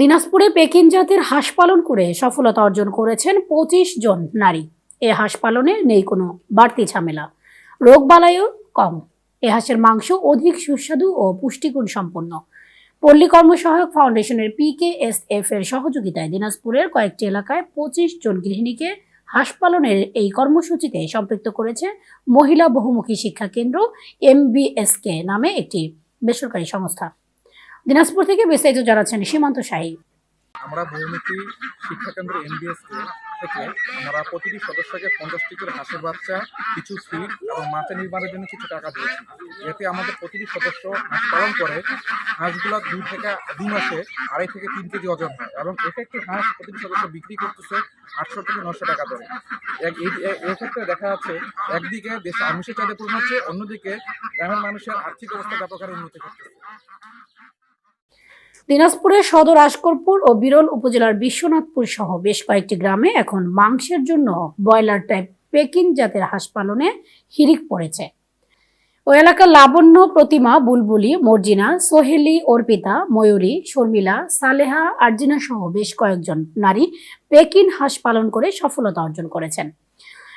দিনাজপুরে পেকিন জাতের হাঁস পালন করে সফলতা অর্জন করেছেন পঁচিশ জন নারী। এ হাঁস পালনে নেই কোনো বাড়তি ঝামেলা। রোগবালাইও কম। এ হাঁসের মাংস অধিক সুস্বাদু ও পুষ্টিগুণ সম্পন্ন। পল্লী কর্মসহায়ক ফাউন্ডেশনের পিকেএসএফ এর সহযোগিতায় দিনাজপুরের কয়েকটি এলাকায় পঁচিশ জন গৃহিণীকে হাঁস পালনের এই কর্মসূচিতে সম্পৃক্ত করেছে মহিলা বহুমুখী শিক্ষা কেন্দ্র এমবিএসকে নামে একটি বেসরকারি সংস্থা। দিনাজপুর থেকে বিস্তারিত জানাচ্ছেন সীমান্ত শাহী। আমরা বহুমুখী শিক্ষা কেন্দ্র এনবিএস থেকে আমরা প্রতিটি সদস্যকে পঞ্চাশ করে হাঁসের বাচ্চা, কিছু ফিড এবং মাছা নির্মাণের জন্য কিছু টাকা দিয়েছি। এতে আমাদের প্রতিটি সদস্য হাঁস পালন করে। হাঁসগুলো দুই থেকে দুই মাসে আড়াই থেকে তিন কেজি ওজন হয় এবং এক একটি হাঁস প্রতিটি সদস্য বিক্রি করতেছে আটশো থেকে নশো টাকা এ- এক্ষেত্রে দেখা যাচ্ছে একদিকে দেশে আমিষের চাহিদা পূরণ হচ্ছে, অন্যদিকে গ্রামের মানুষের আর্থিক অবস্থা ব্যাপক হারে উন্নতি করতেছে দিনাজপুরের সদর আশকরপুর ও বিরল উপজেলার বিশ্বনাথপুর সহ বেশ কয়েকটি গ্রামে এখন মাংসের জন্য ব্রয়লার টাইপ পেকিন জাতের হাঁস পালনে হিরিক পড়েছে। ওই এলাকার লাবণ্য, প্রতিমা, বুলবুলি, মর্জিনা, সোহেলি, অর্পিতা, ময়ূরী, শর্মিলা, সালেহা, আর্জিনা সহ বেশ কয়েকজন নারী পেকিন হাঁস পালন করে সফলতা অর্জন করেছেন।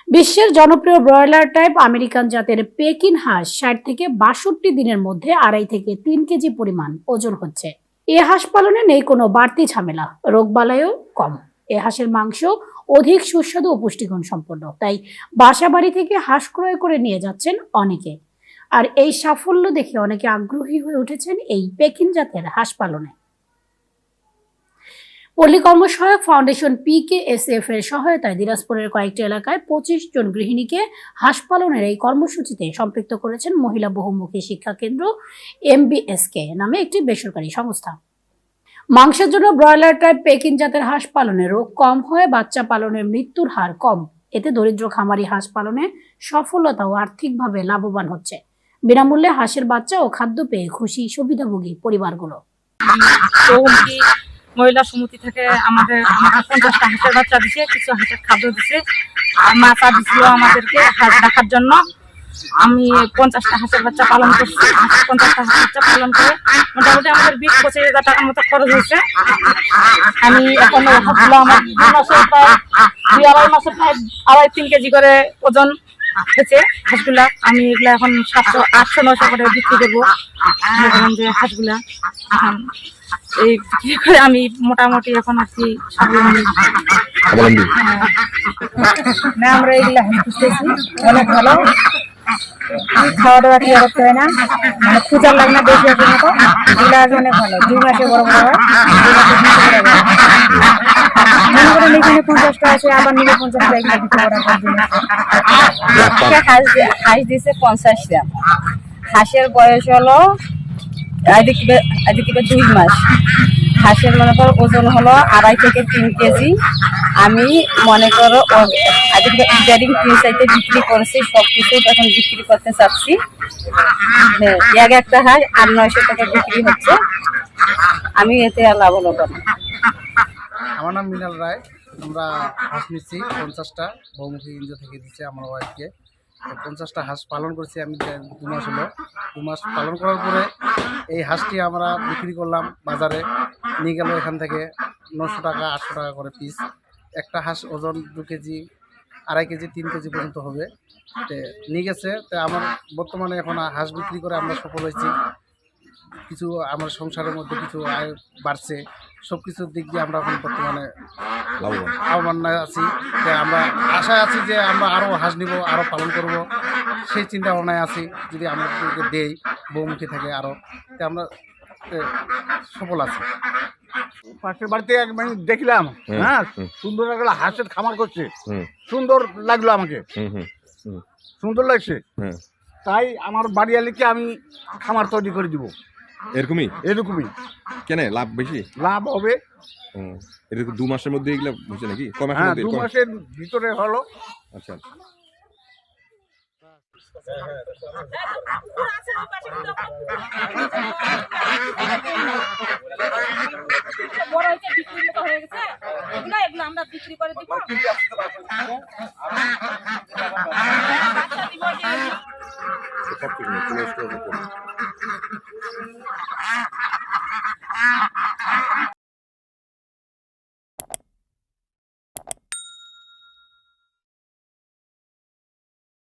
বিশ্বের জনপ্রিয় ব্রয়লার টাইপ আমেরিকান জাতের পেকিন হাঁস ষাট থেকে বাষট্টি দিনের মধ্যে আড়াই থেকে তিন কেজি পরিমাণ ওজন হচ্ছে। এ হাঁস পালনে নেই কোনো বাড়তি ঝামেলা রোগবালাইও কম। এ হাঁসের মাংস অধিক সুস্বাদু ও পুষ্টিগুণ সম্পন্ন, তাই বাসা বাড়ি থেকে হাঁস ক্রয় করে নিয়ে যাচ্ছেন অনেকে। আর এই সাফল্য দেখে অনেকে আগ্রহী হয়ে উঠেছেন এই পেকিন জাতের হাঁস পালনে। পল্লী কর্মসহায়ক ফাউন্ডেশন পিকেএসএফ এর সহায়তায় দিনাজপুরের কয়েকটি এলাকায় পঁচিশ জন গৃহিণীকে হাঁস পালনের এই কর্মসূচিতে সম্পৃক্ত করেছেন মহিলা বহুমুখী শিক্ষা কেন্দ্র এমবিএসকে নামে একটি বেসরকারি সংস্থা। মাংসের জন্য ব্রয়লার টাইপ পেকিন জাতের হাঁস পালনে রোগ কম হয়, বাচ্চা পালনের মৃত্যুর হার কম। এতে দরিদ্র খামারি হাঁস পালনে সফলতা ও আর্থিকভাবে লাভবান হচ্ছে। বিনামূল্যে হাঁসের বাচ্চা ও খাদ্য পেয়ে খুশি সুবিধাভোগী পরিবারগুলো। মহিলা সমিতি থেকে, আমাদের পঞ্চাশটা হাঁসের বাচ্চা দিছে, কিছু হাঁসের খাদ্য দিছে, আর মাছা দিছিল আমাদেরকে হাঁস রাখার জন্য। আমি পঞ্চাশটা হাঁসের বাচ্চা পালন করছি পঞ্চাশটা হাঁসের বাচ্চা পালন করে মোটামুটি আমাদের বিশ পঁচিশ হাজার টাকার মতো খরচ হয়েছে। আমি এখন হাঁসগুলো আমার দুই মাসের দুই আড়াই মাসের প্রায় আড়াই তিন কেজি করে ওজন হয়েছে হাঁসগুলা। আমি এগুলা এখন সাতশো আটশো নশো করে বিক্রি করব। হাঁসগুলা এখন এই বিক্রি করে আমি মোটামুটি এখন না আমরা এগুলা খুঁজতেছি অনেক ভালো। খাওয়া দাওয়া কি করতে হয় না। মানে খুঁজার লাগে না বেশি আছে মতো। এগুলা আজ অনেক ভালো। দুই মাসে বড় বড় হয়। দুই মাসে বিক্রি করা যায়। মনে করেন এখানে পঞ্চাশটা আছে আবার নিলে পঞ্চাশটা এগুলো হাঁস পঞ্চাশটা হাঁসের বয়স হলো এদিকে এদিকে দুই মাস। হাঁসের মনে করো ওজন হলো আড়াই থেকে তিন কেজি। আমি মনে করো ব্যাডিং তিন সাইডে বিক্রি করেছি সব কিছু এখন বিক্রি করতে চাচ্ছি। হ্যাঁ, এক একটা হাঁস আট নয়শো টাকা বিক্রি হচ্ছে। আমি এতে আর লাভবান আমার নাম মিনাল রায়। আমরা হাঁস নিচ্ছি পঞ্চাশটা। বহুমুখী এনজিও থেকে দিচ্ছে আমার ওয়াইফকে পঞ্চাশটা হাঁস পালন করছি আমি দু মাস হলো। দু মাস পালন করার পরে এই হাঁসটি আমরা বিক্রি করলাম বাজারে। নিয়ে গেল এখান থেকে নশো টাকা, আটশো টাকা করে পিস একটা হাঁস ওজন দু কেজি, আড়াই কেজি, তিন কেজি পর্যন্ত হবে। নিয়ে গেছে। তো আমার বর্তমানে এখন হাঁস বিক্রি করে আমরা সফল হয়েছি। কিছু আমার সংসারের মধ্যে কিছু আয় বাড়ছে সব কিছুর দিক দিয়ে আমরা এখন বর্তমানে লাভবান। আহ্বান আছি। যে আমরা আশায় আছি যে আমরা আরও হাঁস নিব আরও পালন করব। সেই চিন্তা ভাবনায় আছি যদি আমাদেরকে দেই বহুমুখী থাকে আরও। তো আমরা এ, সফল আছি। পাশের বাড়িতে এক মানে দেখলাম হ্যাঁ সুন্দর একটা হাঁসের খামার করছে। সুন্দর লাগল আমাকে। সুন্দর লাগছে? তাই আমার বাড়ি আলিকে আমি খামার তৈরি করে দিব। এরকমই? এরকমই। কেন? লাভ বেশি? লাভ হবে। হুম এটা দু মাসের মধ্যে এগুলো হচ্ছে নাকি? হ্যাঁ দু মাসের ভিতরে হলো। আচ্ছা আচ্ছা। হয়ে আমরা বিক্রি করে দিব। картину Кулевского